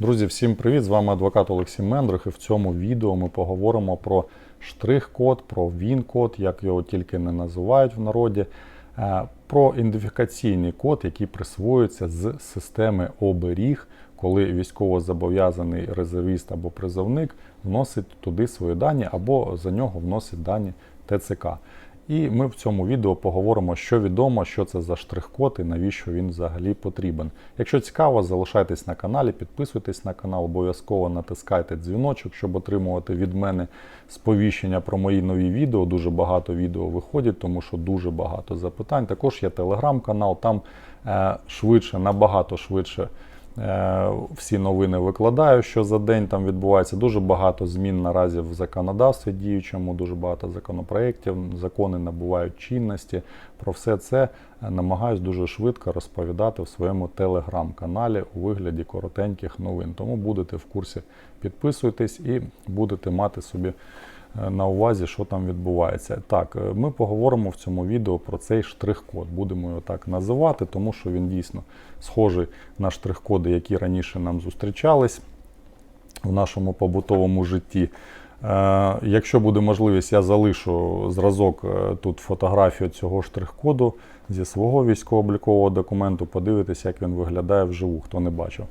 Друзі, всім привіт! З вами адвокат Олексій Мендрих. І в цьому відео ми поговоримо про штрих-код, про він-код, як його тільки не називають в народі, е, про ідентифікаційний код, який присвоюється з системи оберіг, коли військовозобов'язаний резервіст або призовник вносить туди свої дані або за нього вносить дані ТЦК. І ми в цьому відео поговоримо, що відомо, що це за штрих-код і навіщо він взагалі потрібен. Якщо цікаво, залишайтесь на каналі, підписуйтесь на канал, обов'язково натискайте дзвіночок, щоб отримувати від мене сповіщення про мої нові відео. Дуже багато відео виходить, тому що дуже багато запитань. Також є телеграм-канал, там е, швидше, набагато швидше. Е, Всі новини викладаю, що за день там відбувається. Дуже багато змін наразі в законодавстві діючому, дуже багато законопроєктів, закони набувають чинності. Про все це е, намагаюсь дуже швидко розповідати в своєму телеграм-каналі у вигляді коротеньких новин. Тому будете в курсі, підписуйтесь і будете мати собі на увазі, що там відбувається. Так, е, ми поговоримо в цьому відео про цей штрих-код. Будемо його так називати, тому що він дійсно схожий на штрих-коди, які раніше нам зустрічались в нашому побутовому житті. Е, Якщо буде можливість, я залишу зразок е, тут фотографію цього штрих-коду зі свого військово-облікового документу. Подивитися, як він виглядає вживу, хто не бачив.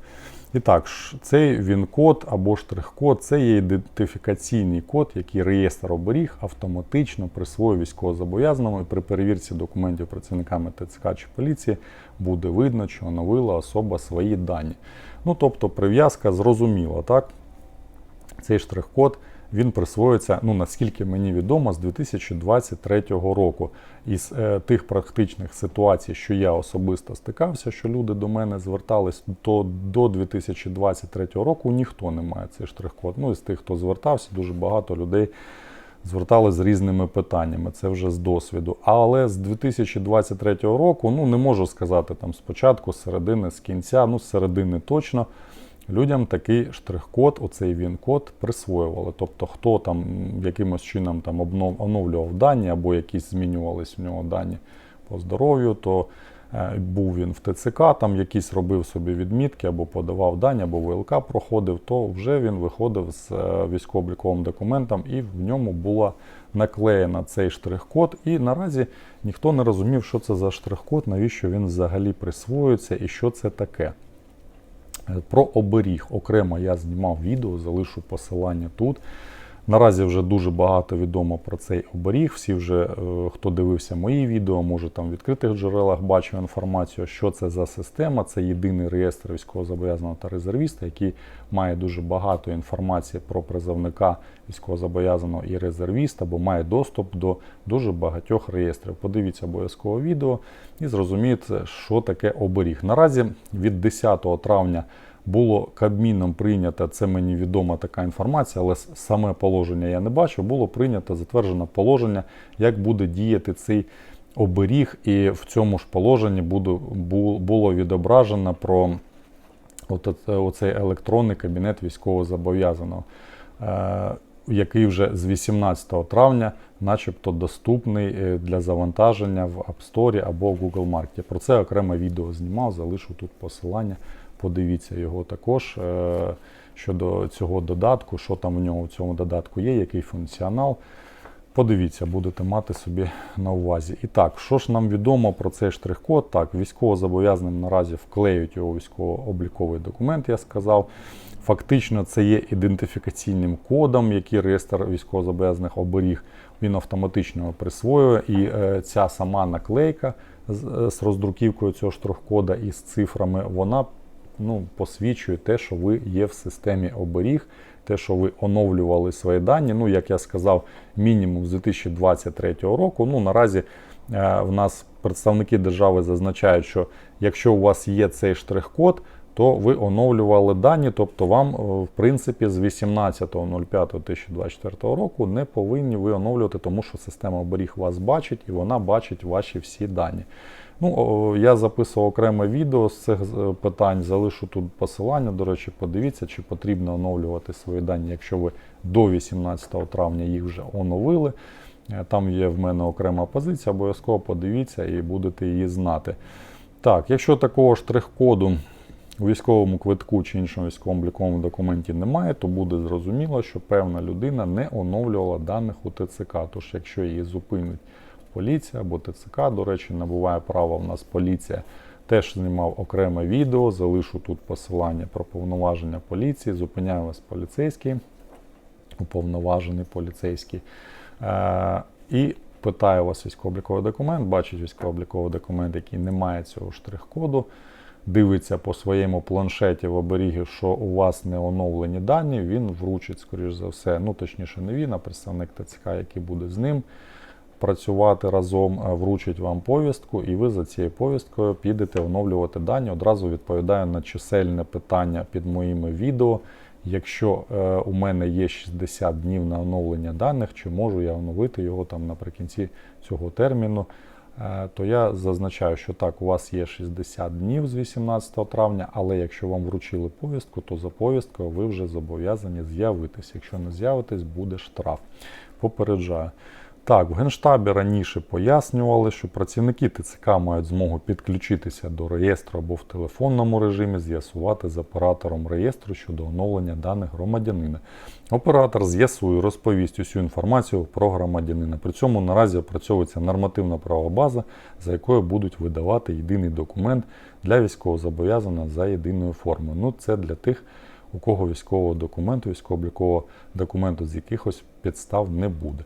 І так, цей він-код або штрих-код це є ідентифікаційний код, який реєстр оберіг автоматично присвоює військовозобов'язаному і при перевірці документів працівниками ТЦК чи поліції буде видно, чи оновила особа свої дані. Ну тобто прив'язка зрозуміла, так? Цей штрих-код він присвоюється, ну наскільки мені відомо, з 2023 року. Із е, тих практичних ситуацій, що я особисто стикався, що люди до мене звертались, то до 2023 року ніхто не має цей штрих-код. Ну, із тих, хто звертався, дуже багато людей звертались з різними питаннями. Це вже з досвіду. Але з 2023 року, ну не можу сказати там спочатку, з середини, з кінця, ну з середини точно. Людям такий штрих-код, оцей він-код присвоювали. Тобто, хто там якимось чином там оновлював дані або якісь змінювались у нього дані по здоров'ю, то е, був він в ТЦК, там якісь робив собі відмітки або подавав дані, або ВЛК проходив, то вже він виходив з е, військово-обліковим документом і в ньому була наклеєна цей штрих-код. І наразі ніхто не розумів, що це за штрих-код, навіщо він взагалі присвоюється і що це таке. Е, Про оберіг окремо я знімав відео, залишу посилання тут. Наразі вже дуже багато відомо про цей оберіг. Всі вже, е, хто дивився мої відео, може там в відкритих джерелах бачив інформацію, що це за система. Це єдиний реєстр військовозобов'язаного та резервіста, який має дуже багато інформації про призовника військовозобов'язаного і резервіста, бо має доступ до дуже багатьох реєстрів. Подивіться обов'язково відео і зрозумієте, що таке оберіг. Наразі від 10 травня було Кабміном прийнято, це мені відома така інформація, але саме положення я не бачу. Було прийнято затверджено положення, як буде діяти цей оберіг, і в цьому ж положенні було відображено про оцей електронний кабінет військовозобов'язаного, е, який вже з 18 травня, начебто, доступний е, для завантаження в App Store або Google Market. Про це окреме відео знімав, залишу тут посилання. Подивіться його також е, щодо цього додатку, що там в нього в цьому додатку є, який функціонал. Подивіться, будете мати собі на увазі. І так, що ж нам відомо про цей штрих-код? Так, військовозобов'язаним наразі вклеюють його військово-обліковий документ, я сказав. Фактично, це є ідентифікаційним кодом, який реєстр військовозобов'язаних оберіг. Він автоматично присвоює. І е, ця сама наклейка з, е, з роздруківкою цього штрих-кода і з цифрами, вона ну, посвідчує те, що ви є в системі оберіг, те, що ви оновлювали свої дані. Ну, як я сказав, мінімум з 2023 року. Ну, наразі е, в нас представники держави зазначають, що якщо у вас є цей штрих-код, то ви оновлювали дані, тобто вам, е, в принципі, з 18.05.2024 року не повинні ви оновлювати, тому що система оберіг вас бачить і вона бачить ваші всі дані. Ну, я записував окреме відео з цих е, питань, залишу тут посилання. До речі, подивіться, чи потрібно оновлювати свої дані, якщо ви до 18 травня їх вже оновили. Е, Там є в мене окрема позиція, обов'язково подивіться і будете її знати. Так, якщо такого штрих-коду у військовому квитку чи іншому військовому обліковому документі немає, то буде зрозуміло, що певна людина не оновлювала даних у ТЦК. Тож, якщо її зупинить поліція або ТЦК, до речі, набуває права у нас поліція. Теж знімав окреме відео, залишу тут посилання про повноваження поліції. Зупиняє вас поліцейський, уповноважений поліцейський. Е, і питає вас військово-обліковий документ, бачить військово-обліковий документ, який не має цього штрих-коду. Дивиться по своєму планшеті в оберігі, що у вас не оновлені дані, він вручить, скоріш за все, ну точніше, не він, а представник ТЦК, який буде з ним працювати разом, е, вручить вам повістку, і ви за цією повісткою підете оновлювати дані. Одразу відповідаю на чисельне питання під моїми відео. Якщо е, у мене є 60 днів на оновлення даних, чи можу я оновити його там наприкінці цього терміну, е, то я зазначаю, що так, у вас є 60 днів з 18 травня, але якщо вам вручили повістку, то за повісткою ви вже зобов'язані з'явитись. Якщо не з'явитесь, буде штраф. Попереджаю. Так, в Генштабі раніше пояснювали, що працівники ТЦК мають змогу підключитися до реєстру або в телефонному режимі, з'ясувати з оператором реєстру щодо оновлення даних громадянина. Оператор з'ясує, розповість усю інформацію про громадянина. При цьому наразі опрацьовується нормативна права база, за якою будуть видавати єдиний документ для військовозобов'язаного за єдиною формою. Ну, це для тих, у кого військового документу, військово-облікового документу з якихось підстав не буде.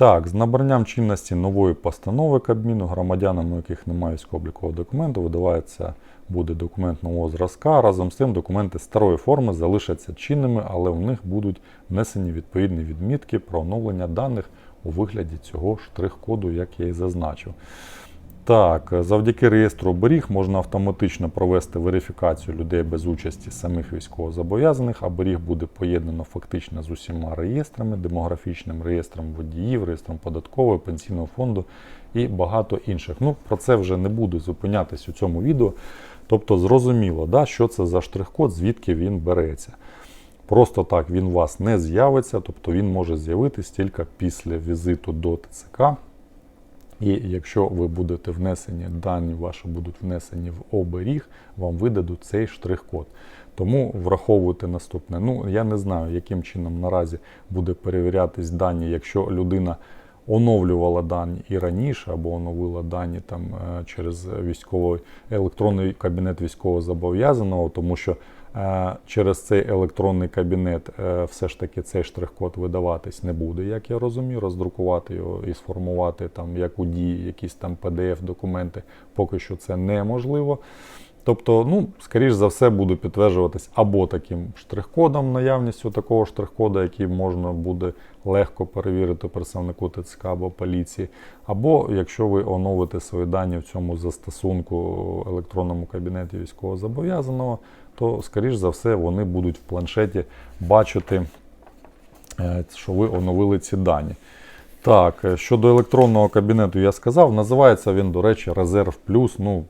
Так, з набранням чинності нової постанови Кабміну громадянам, у яких немає військово-облікового документу, видавається буде документ нового зразка. Разом з тим документи старої форми залишаться чинними, але в них будуть внесені відповідні відмітки про оновлення даних у вигляді цього штрих-коду, як я і зазначив. Так, завдяки реєстру оберіг можна автоматично провести верифікацію людей без участі самих військовозобов'язаних. Оберіг буде поєднано фактично з усіма реєстрами, демографічним реєстром водіїв, реєстром податкового, пенсійного фонду і багато інших. Ну, про це вже не буду зупинятись у цьому відео. Тобто, зрозуміло, да, що це за штрих-код, звідки він береться. Просто так він у вас не з'явиться, тобто він може з'явитись тільки після візиту до ТЦК. І якщо ви будете внесені, дані ваші будуть внесені в оберіг, вам видадуть цей штрих-код. Тому враховуйте наступне. Ну, я не знаю, яким чином наразі буде перевірятись дані, якщо людина оновлювала дані і раніше, або оновила дані там е, через військовий електронний кабінет військовозобов'язаного, тому що через цей електронний кабінет е, все ж таки цей штрих-код видаватись не буде, як я розумію, роздрукувати його і сформувати там як у дії якісь там PDF-документи, поки що це неможливо. Тобто, ну, скоріш за все, буде підтверджуватись або таким штрих-кодом, наявністю такого штрих-кода, який можна буде легко перевірити представнику ТЦК або поліції, або якщо ви оновите свої дані в цьому застосунку електронному кабінеті військовозобов'язаного, то, скоріш за все, вони будуть в планшеті бачити, е, що ви оновили ці дані. Так, е, щодо електронного кабінету я сказав, називається він, до речі, Резерв Плюс. Ну,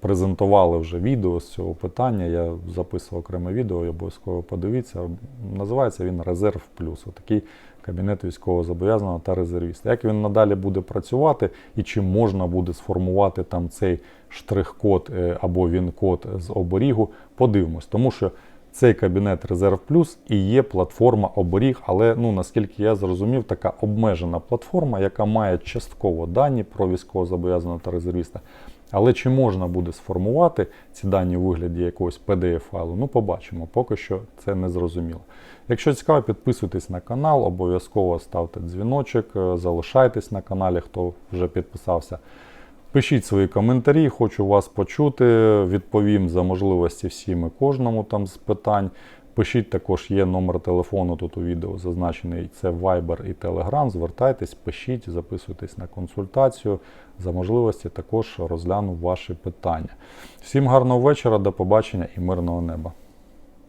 презентували вже відео з цього питання. Я записував окреме відео, обов'язково подивіться. Називається він Резерв Плюс. Отакий кабінет військового зобов'язаного та резервіста. Як він надалі буде працювати і чи можна буде сформувати там цей штрих-код е, або він-код з оберігу, подивимось, тому що. Цей кабінет Резерв Плюс і є платформа оберіг, але ну наскільки я зрозумів, така обмежена платформа, яка має частково дані про військовозобов'язаного та резервіста. Але чи можна буде сформувати ці дані у вигляді якогось PDF-файлу? Ну, побачимо, поки що це не зрозуміло. Якщо цікаво, підписуйтесь на канал, обов'язково ставте дзвіночок, е, залишайтесь на каналі, хто вже підписався. Пишіть свої коментарі, хочу вас почути. Відповім за можливості всім і кожному там з питань. Пишіть також, є номер телефону тут у відео зазначений. Це Viber і Telegram. Звертайтесь, пишіть, записуйтесь на консультацію. За можливості також розгляну ваші питання. Всім гарного вечора, до побачення і мирного неба.